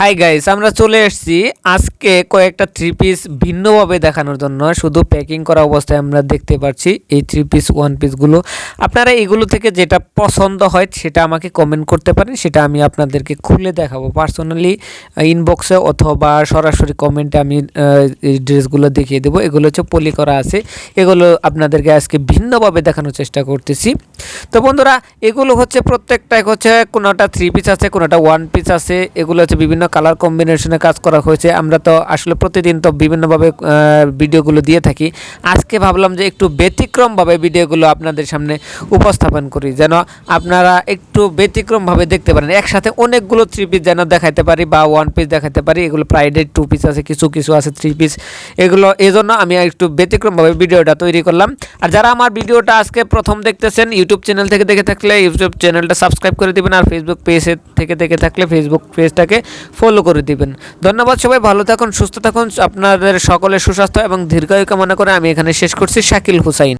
Hi guys আমরা চলে এসেছি আজকে কয়েকটা থ্রি পিস ভিন্নভাবে দেখানোর জন্য। শুধু প্যাকিং করা অবস্থায় আমরা দেখতে পাচ্ছি এই থ্রি পিস ওয়ান পিসগুলো আপনারা এগুলো থেকে যেটা পছন্দ হয় সেটা আমাকে কমেন্ট করতে পারেন, সেটা আমি আপনাদেরকে খুলে দেখাবো। পার্সোনালি ইনবক্সে অথবা সরাসরি কমেন্টে আমি ড্রেসগুলো দেখিয়ে দেবো। এগুলো হচ্ছে পলি করা আছে। এগুলো আপনাদেরকে আজকে ভিন্নভাবে দেখানোর চেষ্টা করতেছি। তো বন্ধুরা, এগুলো হচ্ছে প্রত্যেকটা হচ্ছে, কোনোটা থ্রি পিস আছে, কোনোটা ওয়ান পিস আছে। এগুলো হচ্ছে বিভিন্ন কালার কম্বিনেশনে কাজ করা হয়েছে। আমরা তো আসলে প্রতিদিন তো বিভিন্নভাবে ভিডিওগুলো দিয়ে থাকি। আজকে ভাবলাম যে একটু ব্যতিক্রমভাবে ভিডিওগুলো আপনাদের সামনে উপস্থাপন করি, যেন আপনারা একটু ব্যতিক্রমভাবে দেখতে পারেন। একসাথে অনেকগুলো থ্রি পিস যেন দেখাতে পারি বা ওয়ান পিস দেখাতে পারি। এগুলো প্রাইডেড টু পিস আছে, কিছু কিছু আছে থ্রি পিস এগুলো এই জন্য আমি একটু ব্যতিক্রমভাবে ভিডিওটা তৈরি করলাম। আর যারা আমার ভিডিওটা আজকে প্রথম দেখতেছেন ইউটিউব চ্যানেল থেকে দেখে থাকলে ইউটিউব চ্যানেলটা সাবস্ক্রাইব করে দিবেন। আর ফেসবুক পেজে থেকে দেখে থাকলে ফেসবুক পেজটাকে ফলো করে দিবেন। ধন্যবাদ সবাই, ভালো থাকুন, সুস্থ থাকুন। আপনাদের সকলের সুস্বাস্থ্য এবং দীর্ঘায়ু কামনা করে আমি এখানে শেষ করছি। শাকিল হুসাইন।